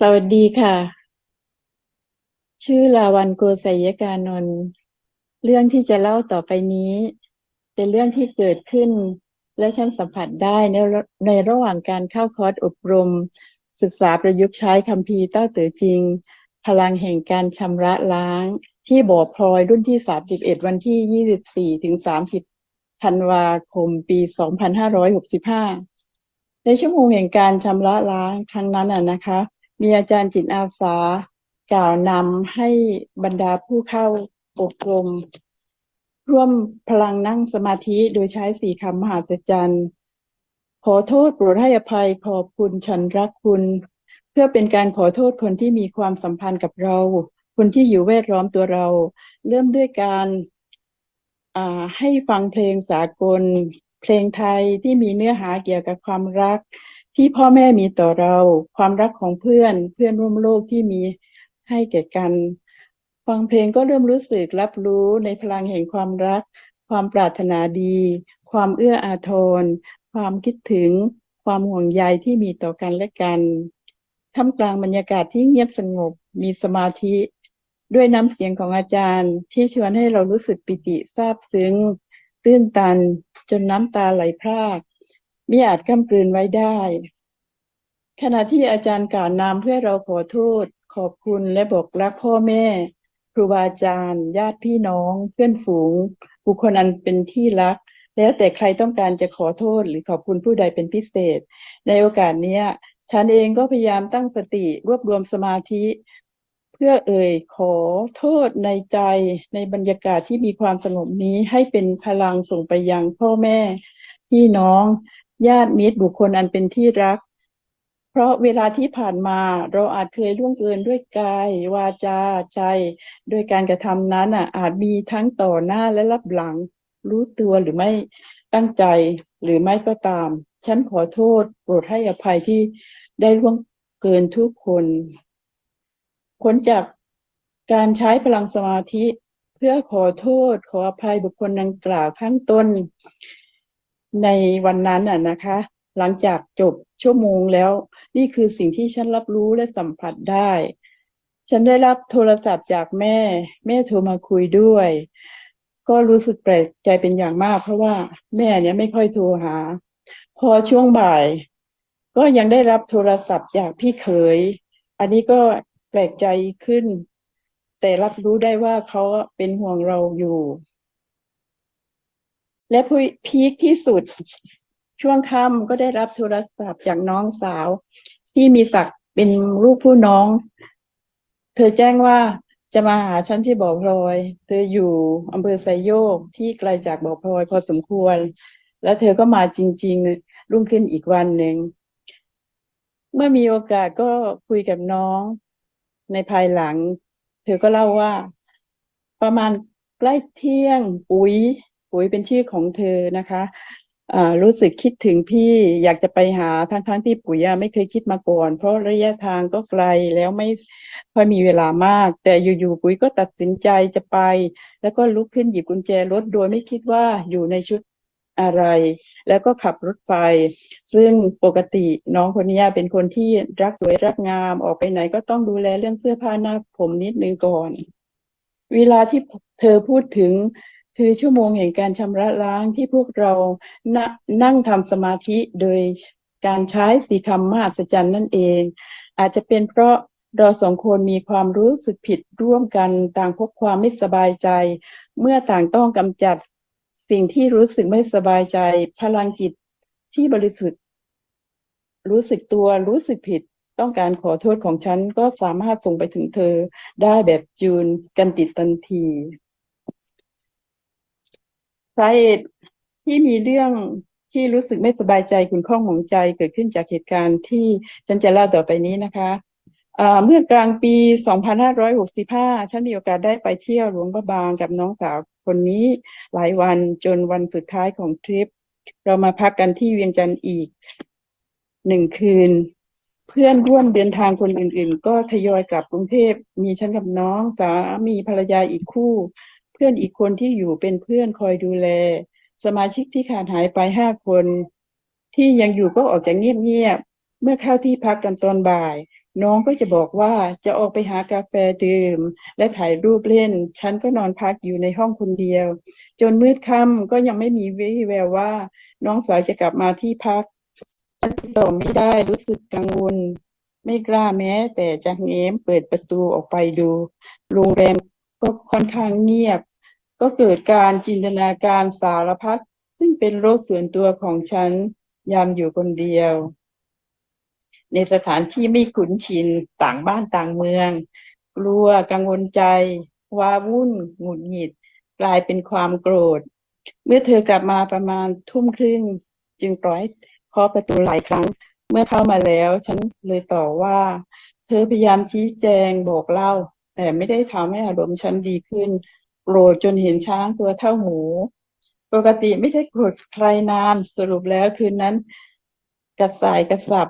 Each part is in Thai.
สวัสดีค่ะ ชื่อลาวันโกศยกานนท์เรื่องที่จะเล่าต่อไปนี้ เป็นเรื่องที่เกิดขึ้น และฉันสัมผัสได้ในระในระหว่างการเข้าคอร์สอบรม ศึกษาประยุกต์ใช้คัมภีเต้าเต๋อจริง พลังแห่งการชำระล้าง ที่บ่อพลอยรุ่นที่ 31 วันที่ 24 ถึง 30 ธันวาคม ปี 2565 ในชั่วโมงแห่งการชำระล้างครั้งนั้นนะคะ มีอาจารย์จิตอาสากล่าวนำให้บรรดาผู้เข้าอบรม ร่วมพลังนั่งสมาธิโดยใช้สี่คำมหาจรรย์ ขอโทษโปรดให้อภัยขอบคุณฉันรักคุณ เพื่อเป็นการขอโทษคนที่มีความสัมพันธ์กับเรา คนที่อยู่แวดล้อมตัวเรา เริ่มด้วยการให้ฟังเพลงสากล เพลงไทยที่มีเนื้อหาเกี่ยวกับความรัก ที่พ่อแม่มีต่อเรา ความรักของเพื่อนเพื่อนร่วมโลกที่มีให้แก่กัน ฟังเพลงก็เริ่มรู้สึกรับรู้ในพลังแห่งความรัก ความปรารถนาดี ความเอื้ออาทร ความคิดถึง ความห่วงใยที่มีต่อกันและกันท่ามกลางบรรยากาศที่เงียบสงบ มีสมาธิ ด้วยน้ำเสียงของอาจารย์ ที่ชวนให้เรารู้สึกปิติซาบซึ้ง ตื้นตัน จนน้ำตาไหลพราก มิอาจกำกลืนไว้ได้ ขณะที่อาจารย์กล่าวนามเพื่อเราขอโทษ ขอบคุณและบอกรักพ่อแม่ ครูบาอาจารย์ ญาติพี่น้อง เพื่อนฝูง บุคคลอันเป็นที่รัก แล้วแต่ใครต้องการจะขอโทษหรือขอบคุณผู้ใดเป็นพิเศษ ในโอกาสเนี้ยฉันเองก็พยายามตั้งสติรวบรวมสมาธิเพื่อเอ่ยขอโทษในใจในบรรยากาศที่มีความสงบนี้ให้เป็นพลังส่งไปยังพ่อแม่ พี่น้อง ญาติมิตรบุคคลอันเป็นที่รัก เพราะเวลาที่ผ่านมาเราอาจเคยล่วงเกินด้วยกาย วาจาใจ โดยการกระทำนั้นอะอาจมีทั้งต่อหน้าและรับหลัง รู้ตัวหรือไม่ตั้งใจหรือไม่ก็ตาม ฉันขอโทษโปรดให้อภัยที่ได้ล่วงเกินทุกคนผลจากการใช้พลังสมาธิ เพื่อขอโทษขออภัยบุคคลดังกล่าวข้างต้น ในวันนั้นอะนะคะ หลังจากจบชั่วโมงแล้ว นี่คือสิ่งที่ฉันรับรู้และสัมผัสได้ ฉันได้รับโทรศัพท์จากแม่ แม่โทรมาคุยด้วย ก็รู้สึกแปลกใจเป็นอย่างมาก เพราะว่าแม่เนี่ยไม่ค่อยโทรหา พอช่วงบ่าย ก็ยังได้รับโทรศัพท์จากพี่เขย อันนี้ก็แปลกใจขึ้น แต่รับรู้ได้ว่าเขาเป็นห่วงเราอยู่ และพีคที่สุดช่วงค่ำก็ได้รับโทรศัพท์จากน้องสาว ที่มีศักดิ์เป็นลูกผู้น้อง เธอแจ้งว่าจะมาหาฉันที่บ่อพลอย เธออยู่อำเภอไซโยกที่ไกลจากบ่อพลอยพอสมควร แล้วเธอก็มาจริง ๆ รุ่งขึ้นอีกวันหนึ่ง เมื่อมีโอกาสก็คุยกับน้อง ในภายหลัง เธอก็เล่าว่า ประมาณใกล้เที่ยงปุ๋ย ปุ๋ยเป็นชื่อของเธอนะคะอ่ารู้สึกคิดถึงพี่อยากจะไปหาทั้งๆทที่ปุ๋ยอะไม่เคยคิดมาก่อน เพราะระยะทางก็ไกลแล้วไม่ค่อยมีเวลามาก แต่อยู่ๆปุ๋ยก็ตัดสินใจจะไป แล้วก็ลุกขึ้นหยิบกุญแจรถโดยไม่คิดว่าอยู่ในชุดอะไร แล้วก็ขับรถไป ซึ่งปกติน้องคนนี้เป็นคนที่รักสวยรักงามออกไปไหนก็ต้องดูแลเรื่องเสื้อผ้าหน้าผมนิดนึงก่อน เวลาที่เธอพูดถึง คือชั่วโมงแห่งการชำระล้างที่พวกเรานนั่งทำสมาธิโดยการใช้สีคำมหัศจรรย์นั่นเอง อาจจะเป็นเพราะเราสองคนมีความรู้สึกผิดร่วมกันต่างพบความไม่สบายใจ เมื่อต่างต้องกำจัดสิ่งที่รู้สึกไม่สบายใจ พลังจิตที่บริสุทธิ์ รู้สึกตัวรู้สึกผิดต้องการขอโทษของฉันก็สามารถส่งไปถึงเธอได้แบบจูนกันติดทันที สาเหตุที่มีเรื่องที่รู้สึกไม่สบายใจขุ่นข้องหมองใจเกิดขึ้นจากเหตุการณ์ที่ฉันจะเล่าต่อไปนี้นะคะเมื่อกลางปี 2565 ฉันมีโอกาสได้ไปเที่ยวหลวงพระบางกับน้องสาวคนนี้หลายวันจนวันสุดท้ายของทริป เรามาพักกันที่เวียงจันทร์อีกหนึ่งคืน เพื่อนร่วมเดินทางคนอื่นๆ ก็ทยอยกลับกรุงเทพมีฉันกับน้องสามีภรรยาอีกคู่ เพื่อนอีกคนที่อยู่เป็นเพื่อนคอยดูแล สมาชิกที่ขาดหายไปห้าคน ที่ยังอยู่ก็ออกจากเงียบๆเมื่อเข้าที่พักกันตอนบ่าย น้องก็จะบอกว่าจะออกไปหากาแฟดื่ม และถ่ายรูปเล่น ฉันก็นอนพักอยู่ในห้องคนเดียว จนมืดค่ำก็ยังไม่มีวี่แววว่า น้องสาวจะกลับมาที่พักฉันติดต่อไม่ได้รู้สึกกังวลไม่กล้าแม้ แต่จะแง้มเปิดประตูออกไปดู โรงแรม ก็ค่อนข้างเงียบ ก็เกิดการจินตนาการสารพัดซึ่งเป็นโรคส่วนตัวของฉันยามอยู่คนเดียว ในสถานที่ไม่คุ้นชินต่างบ้านต่างเมือง กลัวกังวลใจว้าวุ่น หงุดหงิด กลายเป็นความโกรธ เมื่อเธอกลับมาประมาณทุ่มครึ่ง จึงปล่อยให้เคาะประตูหลายครั้ง เมื่อเข้ามาแล้ว ฉันเลยต่อว่า เธอพยายามชี้แจงบอกเล่า แต่ไม่ได้ทำให้อารมณ์ฉันดีขึ้น โกรธจนเห็นช้างตัวเท่าหมู ปกติไม่ได้โกรธใครนานสรุปแล้วคืนนั้น กระสายกระสับ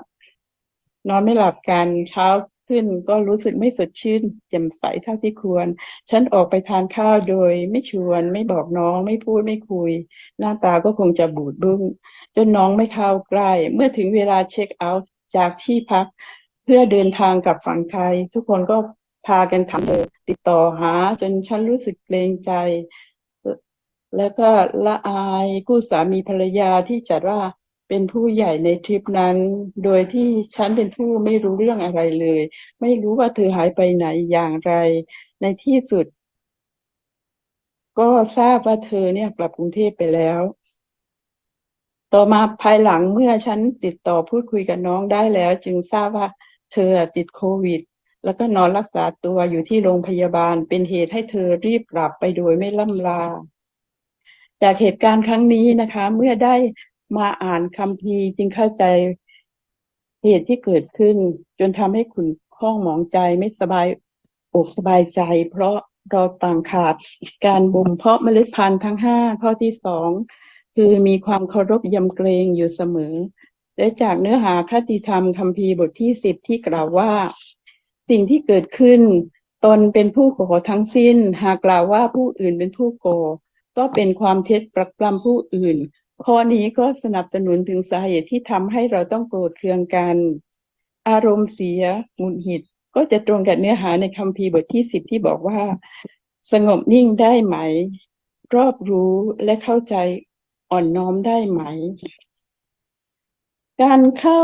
นอนไม่หลับกันเช้าขึ้นก็รู้สึกไม่สดชื่นแจ่มใสเท่าที่ควร ฉันออกไปทานข้าวโดย ไม่ชวน ไม่บอกน้องไม่พูดไม่คุย หน้าตาก็คงจะบูดบึ้งจนน้องไม่เข้าใกล้ เมื่อถึงเวลาเช็คเอาท์จากที่พัก เพื่อเดินทางกลับฝั่งไทย ทุกคนก็ พากันถามเลยติดต่อหา จนฉันรู้สึกเกรงใจ แล้วก็ละอายคู่สามีภรรยาที่จัดว่าเป็นผู้ใหญ่ในทริปนั้น โดยที่ฉันเป็นผู้ไม่รู้เรื่องอะไรเลย ไม่รู้ว่าเธอหายไปไหนอย่างไร ในที่สุด ก็ทราบว่าเธอเนี่ยกลับกรุงเทพไปแล้ว ต่อมาภายหลังเมื่อฉันติดต่อพูดคุยกับน้องได้แล้ว จึงทราบว่าเธอติดโควิด แล้วก็นอนรักษาตัวอยู่ที่โรงพยาบาลเป็นเหตุให้เธอรีบกลับไปโดยไม่ล่ำลา จากเหตุการณ์ครั้งนี้นะคะ เมื่อได้มาอ่านคัมภีร์จึงเข้าใจเหตุที่เกิดขึ้น จนทำให้ขุนข้องหมองใจไม่สบายอกสบายใจ เพราะเราต่างขาดการบ่มเพาะเมล็ดพันธุ์ทั้งห้าข้อที่สองคือมีความเคารพยำเกรงอยู่เสมอ และจากเนื้อหาคติธรรมคัมภีร์บทที่สิบที่กล่าวว่า สิ่งที่เกิดขึ้น ตนเป็นผู้ก่อทั้งสิ้น หากกล่าวว่าผู้อื่นเป็นผู้ก่อ ก็เป็นความเท็จปรักปรำผู้อื่น ข้อนี้ก็สนับสนุนถึงสาเหตุที่ทำให้เราต้องโกรธเคืองกัน อารมณ์เสียหงุดหงิดก็จะตรงกับเนื้อหาในคัมภีร์บทที่สิบที่บอกว่า สงบนิ่งได้ไหม รอบรู้และเข้าใจอ่อนน้อมได้ไหม การเข้า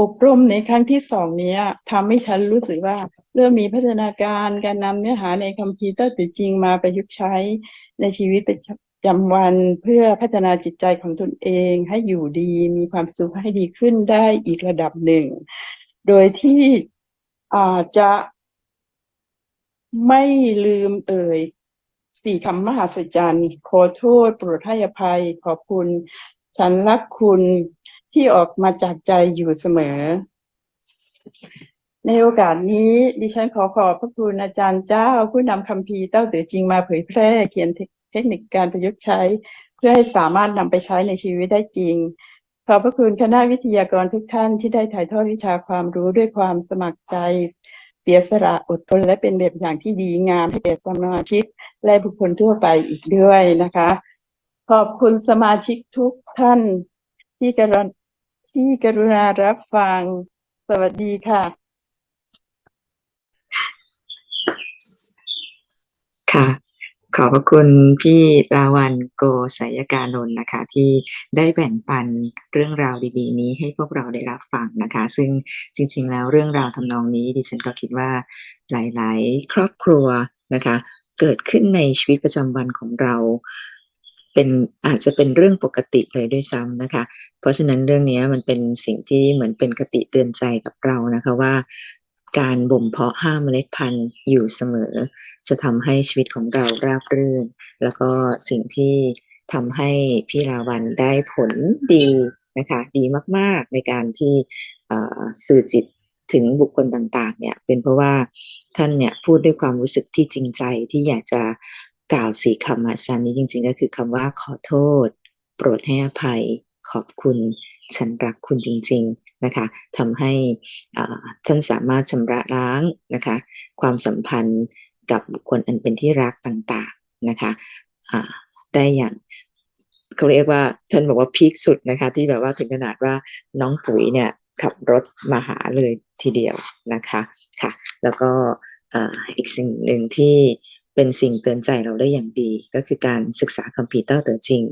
อบรมในครั้งที่สองนี้ทำให้ฉันรู้สึกว่า เริ่มมีพัฒนาการการนำเนื้อหาในคัมภีร์ต้นแต่จริงมาประยุกต์ใช้ในชีวิตประจำวันเพื่อพัฒนาจิตใจของตนเอง ให้อยู่ดีมีความสุขให้ดีขึ้นได้อีกระดับหนึ่ง โดยที่อาจจะไม่ลืมเอ่ยสี่คำมหัศจรรย์ขอโทษโปรดให้อภัยขอบคุณ ฉันรักคุณ ที่ออกมาจากใจอยู่เสมอ ในโอกาสนี้ดิฉันขอขอบพระคุณอาจารย์เจ้าผู้นำคัมภีเต้าตือจริงมาเผยแพร่เขียนเทคนิคการประยุกต์ใช้ เพื่อให้สามารถนำไปใช้ในชีวิตได้จริง ขอบพระคุณคณะวิทยากรทุกท่านที่ได้ถ่ายทอดวิชาความรู้ด้วยความสมัครใจเสียสละอดทนและเป็นแบบอย่างที่ดีงามให้แก่สมาชิกและบุคคลทั่วไปอีกด้วยนะคะ ขอบคุณสมาชิกทุกท่านที่กรุณ ที่กรุณารับฟัง สวัสดีค่ะ ค่ะ ขอบพระคุณพี่ลาวันโกสายการนนท์นะคะ ที่ได้แบ่งปันเรื่องราวดี ๆ นี้ให้พวกเราได้รับฟังนะคะ ซึ่งจริง ๆ แล้วเรื่องราวทำนองนี้ดิฉันก็คิดว่าหลาย ๆ ครอบครัวนะคะ เกิดขึ้นในชีวิตประจำวันของเรา เป็นอาจจะเป็นเรื่องปกติเลยด้วยซ้ำนะคะ เพราะฉะนั้นเรื่องนี้มันเป็นสิ่งที่เหมือนเป็นคติเตือนใจกับเรานะคะว่า การบ่มเพาะห้ามเมล็ดพันธุ์อยู่เสมอ จะทำให้ชีวิตของเราราบรื่น แล้วก็สิ่งที่ทำให้พี่ลาวันได้ผลดีนะคะดีมากๆในการที่สื่อจิตถึงบุคคลต่างๆเนี่ยเป็นเพราะว่าท่านเนี่ยพูดด้วยความรู้สึกที่จริงใจที่อยากจะ กล่าวสี่คำมหัศจรรย์นี้จริง ๆ ก็คือคำว่าขอโทษ โปรดให้อภัย ขอบคุณ ฉันรักคุณจริง ๆนะคะทำให้ท่านสามารถชำระล้างนะคะ ความสัมพันธ์กับบุคคลอันเป็นที่รักต่างๆนะคะได้อย่างเขาเรียกว่าท่านบอกว่าพีคสุดนะคะ ที่แบบว่าถึงขนาดว่าน้องปุ๋ยเนี่ยขับรถมาหาเลยทีเดียวนะคะค่ะ แล้วก็อีกสิ่งหนึ่งที่ เป็นสิ่งเตือนใจเราได้อย่างดี ก็คือการศึกษาคัมภีร์เต้าเต๋อจริง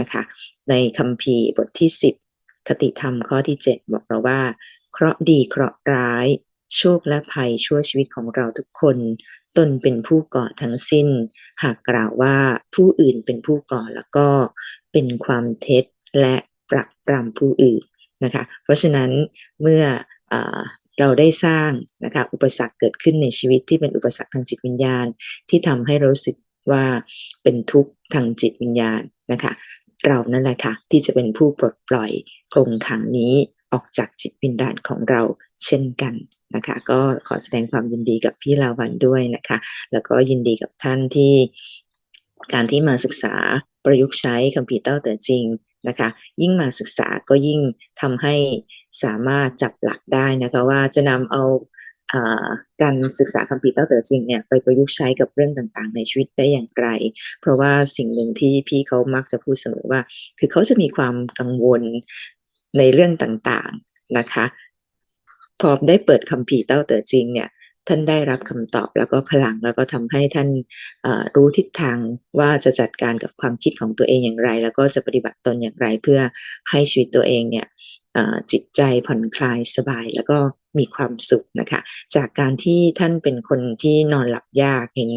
นะคะในคัมภีร์บทที่ 10 คติธรรมข้อที่ 7 บอกเราว่า เคราะห์ดีเคราะห์ร้าย โชคและภัยชั่วชีวิตของเราทุกคน ตนเป็นผู้ก่อทั้งสิ้น หากกล่าวว่าผู้อื่นเป็นผู้ก่อแล้วก็เป็นความเท็จและปรักปรำผู้อื่นนะคะ เพราะฉะนั้นเมื่อเออ เราได้สร้างนะคะอุปสรรคเกิดขึ้นในชีวิตที่เป็นอุปสรรคทางจิตวิญญาณ ที่ทำให้รู้สึกว่าเป็นทุกข์ทางจิตวิญญาณนะคะเรานั่นแหละค่ะที่จะเป็นผู้ปลดปล่อยโครงขังนี้ออกจากจิตวิญญาณของเราเช่นกันนะคะก็ขอแสดงความยินดีกับพี่ลาวันด้วยนะคะแล้วก็ยินดีกับท่านที่การที่มาศึกษาประยุกต์ใช้คัมภีร์เต้าเต๋อจริง นะคะยิ่งมาศึกษาก็ยิ่งทำให้สามารถจับหลักได้นะคะว่าจะนำเอาการศึกษาคัมภีร์เต้าเต๋อจริงเนี่ยไปประยุกต์ใช้กับเรื่องต่างๆ ในชีวิตได้อย่างไร เพราะว่าสิ่งหนึ่งที่พี่เขามักจะพูดเสมอว่า คือเขาจะมีความกังวลในเรื่องต่างๆนะคะ พอได้เปิดคัมภีร์เต้าเต๋อจริงเนี่ย ท่านได้รับคำตอบแล้วก็พลังแล้วก็ทำให้ท่านรู้ทิศทางว่าจะจัดการกับความคิดของตัวเองอย่างไร แล้วก็จะปฏิบัติตนอย่างไรเพื่อให้ชีวิตตัวเองเนี่ยจิตใจผ่อนคลายสบายแล้วก็มีความสุขนะคะ จากการที่ท่านเป็นคนที่นอนหลับยากเห็น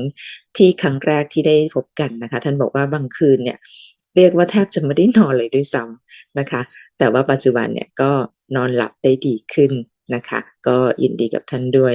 ที่ครั้งแรกที่ได้พบกันนะคะ ท่านบอกว่าบางคืนเนี่ยเรียกว่าแทบจะไม่ได้นอนเลยด้วยซ้ำนะคะ แต่ว่าปัจจุบันเนี่ยก็นอนหลับได้ดีขึ้นนะคะ ก็ยินดีกับท่านด้วย